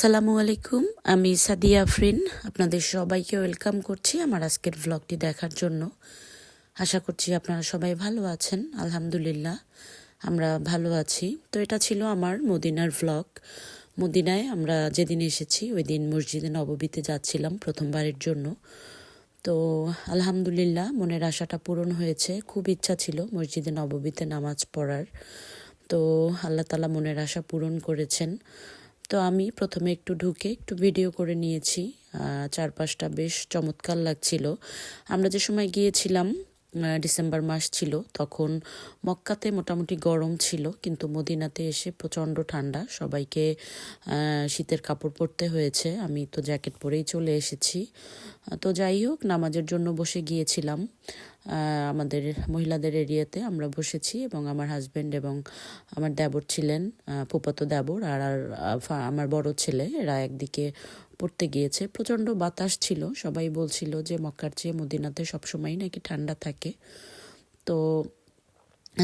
আসসালামু আলাইকুম, আমি সাদিয়া আফরিন। আপনাদের সবাইকে ওয়েলকাম করছি আমার আজকের ভ্লগটি দেখার জন্য। আশা করছি আপনারা সবাই ভালো আছেন, আলহামদুলিল্লাহ, আমরা ভালো আছি। তো এটা ছিল আমার মদিনার ভ্লগ মদিনায় আমরা যেদিন এসেছি, ওই দিন মসজিদে নববীতে যাচ্ছিলাম প্রথমবারের জন্য। তো আলহামদুলিল্লাহ, মনের আশাটা পূরণ হয়েছে। খুব ইচ্ছা ছিল মসজিদে নববীতে নামাজ পড়ার। তো আল্লাহ তালা মনের আশা পূরণ করেছেন। তো আমি প্রথমে একটু ঢুকে একটু ভিডিও করে নিয়েছি। চারপাশটা বেশ চমৎকার লাগছিল। আমরা যে সময় গিয়েছিলাম ডিসেম্বর মাস ছিল, তখন মক্কাতে মোটামুটি গরম ছিল, কিন্তু মদিনাতে এসে প্রচণ্ড ঠান্ডা। সবাইকে শীতের কাপড় পরতে হয়েছে। আমি তো জ্যাকেট পরেই চলে এসেছি। তো যাই হোক, নামাজের জন্য বসে গিয়েছিলাম। আমাদের মহিলাদের এরিয়াতে আমরা বসেছি এবং আমার হাজব্যান্ড এবং আমার দেবর ছিলেন আহ, দেবর আর আর আমার বড় ছেলে। এরা একদিকে পড়তে গিয়েছে। প্রচণ্ড বাতাস ছিল। সবাই বলছিল যে মক্কার চেয়ে মদিনাতে সবসময়ই নাকি ঠান্ডা থাকে। তো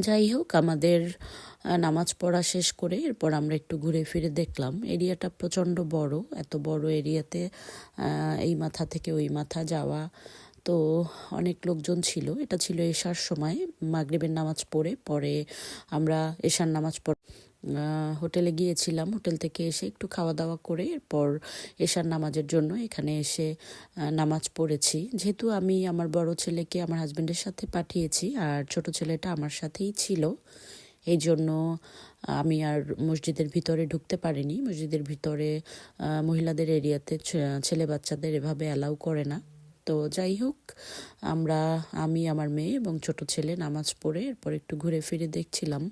যাই হোক আমাদের নামাজ পড়া শেষ করে এরপর আমরা একটু ঘুরে ফিরে দেখলাম। এরিয়াটা প্রচণ্ড বড়। এত বড় এরিয়াতে এই মাথা থেকে ওই মাথা যাওয়া তো অনেক লোকজন ছিল। এটা ছিল এশার সময়, মাগরিবের নামাজ পড়ে, পরে আমরা এশার নামাজ পড় হোটেলে গিয়েছিলাম। হোটেল থেকে এসে একটু খাওয়া দাওয়া করে, এরপর এশার নামাজের জন্য এখানে এসে নামাজ পড়েছি। যেহেতু আমি আমার বড় ছেলেকে আমার হাজব্যান্ডের সাথে পাঠিয়েছি, আর ছোট ছেলেটা আমার সাথেই ছিল, এই জন্য আমি আর মসজিদের ভিতরে ঢুকতে পারিনি। মসজিদের ভিতরে মহিলাদের এরিয়াতে ছেলে বাচ্চাদের এভাবে অ্যালাউ করে না। তো যাই হোক, আমরা, আমি, আমার মেয়ে এবং ছোট ছেলে নামাজ পড়ে এরপর একটু ঘুরে ফিরে দেখছিলাম।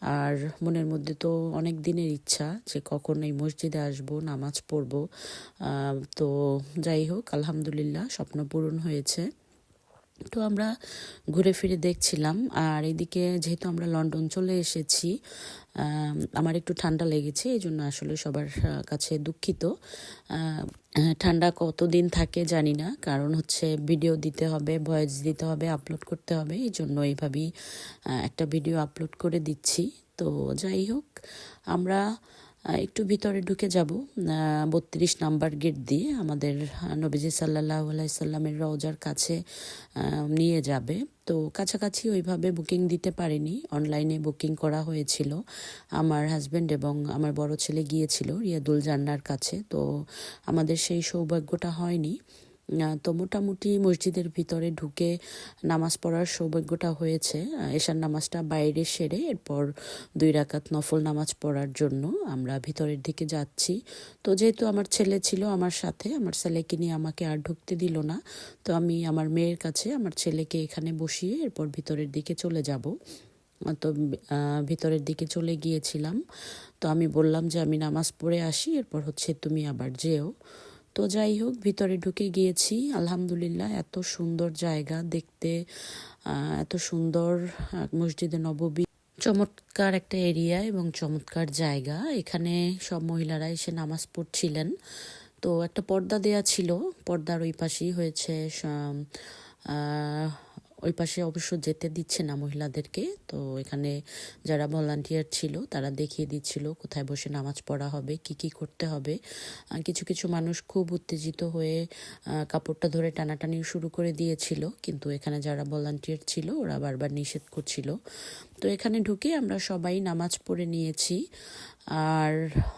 আর মনের মধ্যে তো অনেক দিনের ইচ্ছা যে কখন এই মসজিদে আসব, নামাজ পড়ব। তো যাই হোক, আলহামদুলিল্লাহ, স্বপ্ন পূরণ হয়েছে। তো আমরা ঘুরে ফিরে দেখছিলাম। আর এদিকে যেহেতু আমরা লন্ডন চলে এসেছি আমার একটু ঠান্ডা লেগেছে এই জন্য আসলে সবার কাছে দুঃখিত। ঠান্ডা কতদিন থাকে জানি না, কারণ হচ্ছে ভিডিও দিতে হবে, ভয়েস দিতে হবে, আপলোড করতে হবে এই জন্য এইভাবেই একটা ভিডিও আপলোড করে দিচ্ছি। তো যাই হোক, আমরা একটু ভিতরে ঢুকে যাব বত্রিশ নাম্বার গেট দিয়ে আমাদের নবীজি সাল্লাহ আলাইসাল্লামের রওজার কাছে নিয়ে যাবে। তো কাছাকাছি ওইভাবে বুকিং দিতে পারিনি, অনলাইনে বুকিং করা হয়েছিল। আমার হাজব্যান্ড এবং আমার বড় ছেলে গিয়েছিল রিয়াদুল জান্নার কাছে, তো আমাদের সেই সৌভাগ্যটা হয়নি। তো মোটামুটি মসজিদের ভিতরে ঢুকে নামাজ পড়ার সৌভাগ্যটা হয়েছে। এশার নামাজটা বাইরে সেরে এরপর দুই রাকাত নফল নামাজ পড়ার জন্য আমরা ভিতরের দিকে যাচ্ছি। তো যেহেতু আমার ছেলে ছিল আমার সাথে, আমার ছেলেকে নিয়ে আমাকে আর ঢুকতে দিল না, তো আমি আমার মেয়ের কাছে আমার ছেলেকে এখানে বসিয়ে এরপর ভিতরের দিকে চলে যাব। তো ভিতরের দিকে চলে গিয়েছিলাম। তো আমি বললাম যে আমি নামাজ পড়ে আসি, এরপর হচ্ছে তুমি আবার যেও। তো যাই হোক, ভিতরে ঢুকে গিয়েছি। আলহামদুলিল্লাহ, এত সুন্দর জায়গা দেখতে এত সুন্দর মসজিদে নববী। চমৎকার একটা এরিয়া এবং চমৎকার জায়গা। এখানে সব মহিলারা এসে নামাজ পড়ছিলেন। তো একটা পর্দা দেয়া ছিল। পর্দার ওই পাশেই হয়েছে ওই পাশে অবশ্য যেতে দিচ্ছে না মহিলাদেরকে। তো এখানে যারা ভলান্টিয়ার ছিল, তারা দেখিয়ে দিচ্ছিল কোথায় বসে নামাজ পড়া হবে, কি কি করতে হবে। কিছু কিছু মানুষ খুব উত্তেজিত হয়ে কাপড়টা ধরে টানাটানি শুরু করে দিয়েছিল। কিন্তু এখানে যারা ভলান্টিয়ার ছিল, ওরা বারবার নিষেধ করছিল। তো এখানে ঢুকে আমরা সবাই নামাজ পড়ে নিয়েছি। আর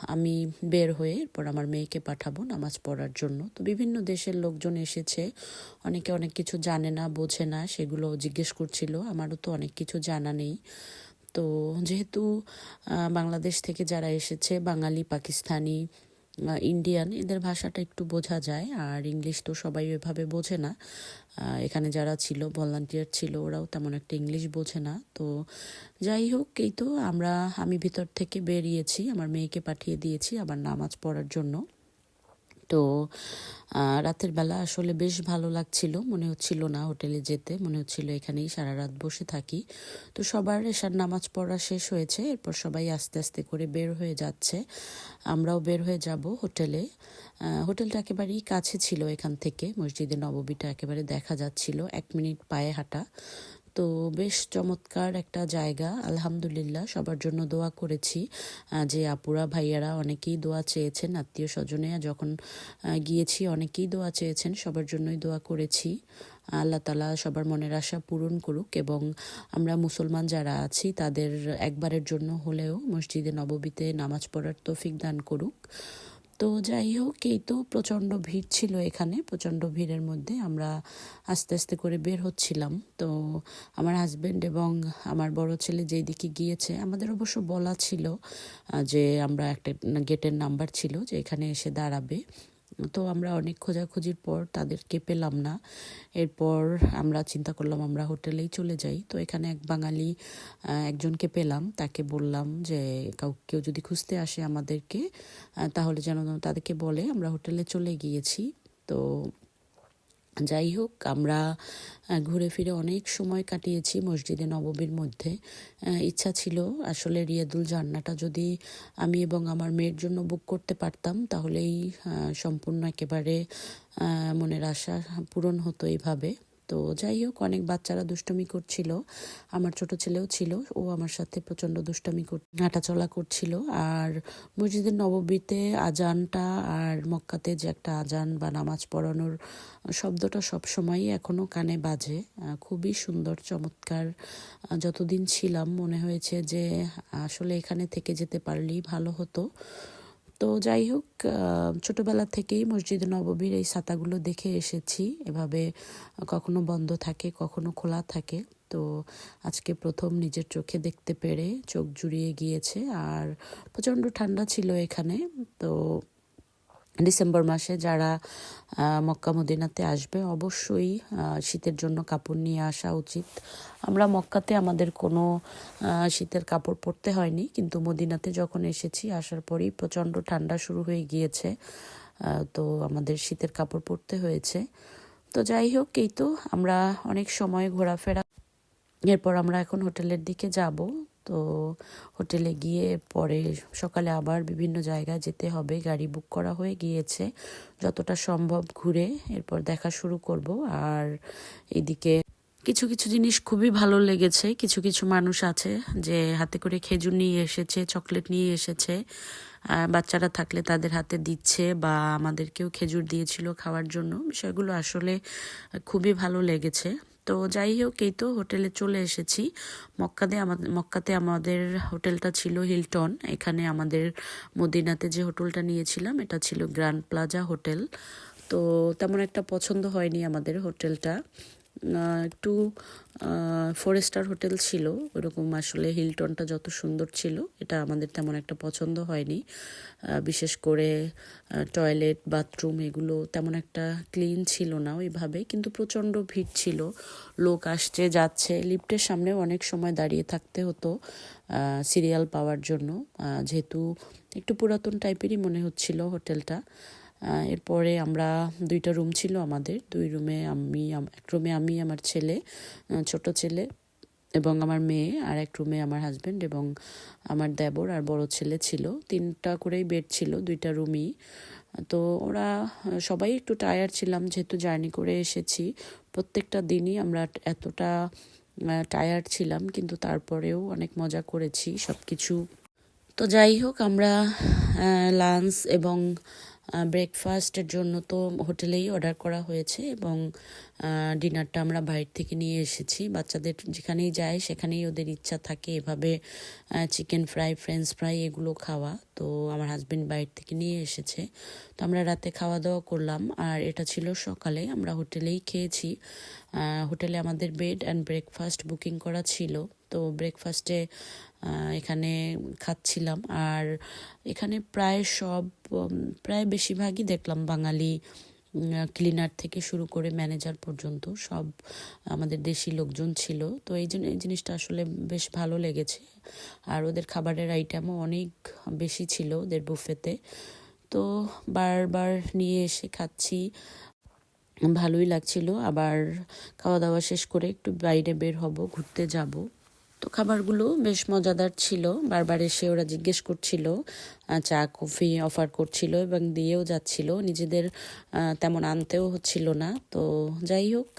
আমি বের হয়ে এরপর আমার মেয়েকে পাঠাবো নামাজ পড়ার জন্য। তো বিভিন্ন দেশের লোকজন এসেছে, অনেকে অনেক কিছু জানে না, বোঝে না, সেগুলো জিজ্ঞেস করছিল, আমারও তো অনেক কিছু জানা নেই। তো যেহেতু বাংলাদেশ থেকে যারা এসেছে, বাঙালি, পাকিস্তানি ইন্ডিয়ান এদের ভাষাটা একটু বোঝা যায়। আর ইংলিশ তো সবাই এভাবে বোঝে না। এখানে যারা ছিল ভলান্টিয়ার ছিল, ওরাও তেমন একটা ইংলিশ বোঝে না। তো যাই হোক, এই তো আমরা, আমি ভিতর থেকে বেরিয়েছি, আমার মেয়েকে পাঠিয়ে দিয়েছি, আবার নামাজ পড়ার জন্য। তো রাতের বেলা আসলে বেশ ভালো লাগছিল। মনে হচ্ছিল না হোটেলে যেতে, মনে হচ্ছিল এখানেই সারা রাত বসে থাকি। তো সবার এসার নামাজ পড়া শেষ হয়েছে, এরপর সবাই আস্তে আস্তে করে বের হয়ে যাচ্ছে। আমরাও বের হয়ে যাব হোটেলে। হোটেলটা একেবারেই কাছে ছিল এখান থেকে, মসজিদে নববীটা একেবারে দেখা যাচ্ছিল, এক মিনিট পায়ে হাঁটা। তো বেশ চমৎকার একটা জায়গা। আলহামদুলিল্লাহ, সবার জন্য দোয়া করেছি যে আপুরা, ভাইয়ারা অনেকেই দোয়া চেয়েছেন, আত্মীয় স্বজনে যখন গিয়েছি অনেকেই দোয়া চেয়েছেন, সবার জন্যই দোয়া করেছি। আল্লাহ তালা সবার মনের আশা পূরণ করুক এবং আমরা মুসলমান যারা আছি, তাদের একবারের জন্য হলেও মসজিদে নববীতে নামাজ পড়ার তৌফিক দান করুক। তো যাই হোক, এই তো প্রচণ্ড ভিড় ছিল এখানে। প্রচণ্ড ভিড়ের মধ্যে আমরা আস্তে আস্তে করে বের হচ্ছিলাম। তো আমার হাজব্যান্ড এবং আমার বড় ছেলে যেই দিকে গিয়েছে, আমাদের অবশ্য বলা ছিল যে আমরা একটা গেটের নাম্বার ছিল যে এখানে এসে দাঁড়াবে। তো আমরা অনেক খোঁজাখুঁজির পর তাদেরকে পেলাম না। এরপর আমরা চিন্তা করলাম, আমরা হোটেলেই চলে যাই। তো এখানে এক বাঙালি একজনকে পেলাম। তাকে বললাম যে, কাউ, কেউ যদি খুঁজতে আসে আমাদেরকে তাহলে যেন তাদেরকে বলে, আমরা হোটেলে চলে গিয়েছি। তো যাই হোক, আমরা ঘুরে ফিরে অনেক সময় কাটিয়েছি মসজিদে নববীর মধ্যে। ইচ্ছা ছিল আসলে রিয়াদুল জান্নাটা যদি আমি এবং আমার মেয়ের জন্য বুক করতে পারতাম, তাহলেই সম্পূর্ণ একেবারে মনের আশা পূরণ হতো এইভাবে তো যাই হোক, অনেক বাচ্চারা দুষ্টমি করছিল। আমার ছোট ছেলেও ছিল, ও আমার সাথে প্রচণ্ড দুষ্টমি কর, হাঁটাচলা করছিল। আর মসজিদের নববীতে আজানটা আর মক্কাতে যে একটা আজান বা নামাজ পড়ানোর শব্দটা সবসময়ই এখনও কানে বাজে। খুবই সুন্দর, চমৎকার। যতদিন ছিলাম, মনে হয়েছে যে আসলে এখানে থেকে যেতে পারলেই ভালো হতো। তো যাই হোক ছোটোবেলা থেকেই মসজিদ নববীর এই ছাতাগুলো দেখে এসেছি। এভাবে কখনো বন্ধ থাকে, কখনো খোলা থাকে। তো আজকে প্রথম নিজের চোখে দেখতে পেরে চোখ জুড়িয়ে গিয়েছে। আর প্রচণ্ড ঠান্ডা ছিল এখানে। তো ডিসেম্বর মাসে যারা মক্কা মদিনাতে আসবে, অবশ্যই শীতের জন্য কাপড় নিয়ে আসা উচিত। আমরা মক্কাতে আমাদের কোনো শীতের কাপড় পরতে হয়নি, কিন্তু মদিনাতে যখন এসেছি, আসার পরেই প্রচণ্ড ঠান্ডা শুরু হয়ে গিয়েছে। তো আমাদের শীতের কাপড় পরতে হয়েছে। তো যাই হোক, এই তো আমরা অনেক সময় ঘোরাফেরা, এরপর আমরা এখন হোটেলের দিকে যাব। তো হোটেলে গিয়ে পরে সকালে আবার বিভিন্ন জায়গায় যেতে হবে। গাড়ি বুক করা হয়ে গিয়েছে। যতটা সম্ভব ঘুরে এরপর দেখা শুরু করব। আর এদিকে কিছু কিছু জিনিস খুবই ভালো লেগেছে। কিছু কিছু মানুষ আছে যে হাতে করে খেজুর নিয়ে এসেছে, চকলেট নিয়ে এসেছে। বাচ্চারা থাকলে তাদের হাতে দিচ্ছে বা আমাদেরকেও খেজুর দিয়েছিল খাওয়ার জন্য। বিষয়গুলো আসলে খুবই ভালো লেগেছে। তো যাই হোক, এই তো হোটেলে চলে এসেছি। মক্কাতে আমাদের মক্কাতে আমাদের হোটেলটা ছিল হিলটন। এখানে আমাদের মদিনাতে যে হোটেলটা নিয়েছিলাম, এটা ছিল গ্র্যান্ড প্লাজা হোটেল। তো তেমন একটা পছন্দ হয়নি আমাদের হোটেলটা। একটু ফোর স্টার হোটেল ছিল। ওরকম আসলে হিলটনটা যত সুন্দর ছিল, এটা আমাদের তেমন একটা পছন্দ হয়নি। বিশেষ করে টয়লেট বাথরুম এগুলো তেমন একটা ক্লিন ছিল না ওইভাবে, কিন্তু প্রচণ্ড ভিড় ছিল। লোক আসছে, যাচ্ছে লিফটের সামনে অনেক সময় দাঁড়িয়ে থাকতে হতো সিরিয়াল পাওয়ার জন্য। যেহেতু একটু পুরাতন টাইপেরই মনে হচ্ছিল হোটেলটা এরপরে আমরা দুইটা রুম ছিল আমাদের। দুই রুমে আমি এক রুমে আমি, আমার ছেলে ছোট ছেলে এবং আমার মেয়ে আর এক রুমে আমার হাজব্যান্ড এবং আমার দেবর আর বড় ছেলে ছিল। তিনটা করেই বেড ছিল, দুইটা রুমই তো ওরা সবাই একটু টায়ার ছিলাম, যেহেতু জার্নি করে এসেছি। প্রত্যেকটা দিনই আমরা এতটা টায়ার্ড ছিলাম, কিন্তু তারপরেও অনেক মজা করেছি সব কিছু তো যাই হোক, আমরা লাঞ্চ এবং ব্রেকফাস্টের জন্য তো হোটেলেই অর্ডার করা হয়েছে এবং ডিনারটা আমরা বাইরে থেকে নিয়ে এসেছি। বাচ্চাদের যেখানেই যায় সেখানেই ওদের ইচ্ছা থাকে এভাবে চিকেন ফ্রাই ফ্রেঞ্চ ফ্রাই এগুলো খাওয়া। তো আমার হাজবেন্ড বাইরে থেকে নিয়ে এসেছে। তো আমরা রাতে খাওয়া দাওয়া করলাম। আর এটা ছিল সকালে। আমরা হোটেলেই খেয়েছি। হোটেলে আমাদের বেড অ্যান্ড ব্রেকফাস্ট বুকিং করা ছিল। তো ব্রেকফাস্টে এখানে খাচ্ছিলাম। আর এখানে প্রায় সব প্রায় বেশিরভাগই দেখলাম বাঙালি ক্লিনার থেকে শুরু করে ম্যানেজার পর্যন্ত সব আমাদের দেশি লোকজন ছিল। তো এই জন্য, এই জিনিসটা আসলে বেশ ভালো লেগেছে। আর ওদের খাবারের আইটেমও অনেক বেশি ছিল ওদের বুফেতে তো বারবার নিয়ে এসে খাচ্ছি। ভালোই লাগছিল। আবার খাওয়া দাওয়া শেষ করে একটু বাইরে বের হব, ঘুরতে যাব। তো খাবারগুলো বেশ মজাদার ছিল। বারবার এসে ওরা জিজ্ঞেস করছিল চা, কফি অফার করছিল এবং দিয়েও যাচ্ছিল। নিজেদের তেমন আনতেও হচ্ছিল না। তো যাই হোক,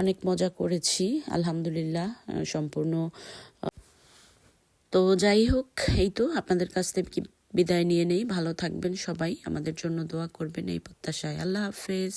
অনেক মজা করেছি, আলহামদুলিল্লাহ সম্পূর্ণ তো যাই হোক, এই তো আপনাদের কাছ থেকে কি বিদায় নিয়ে নেই। ভালো থাকবেন সবাই। আমাদের জন্য দোয়া করবেন এই প্রত্যাশায়। আল্লাহ হাফেজ।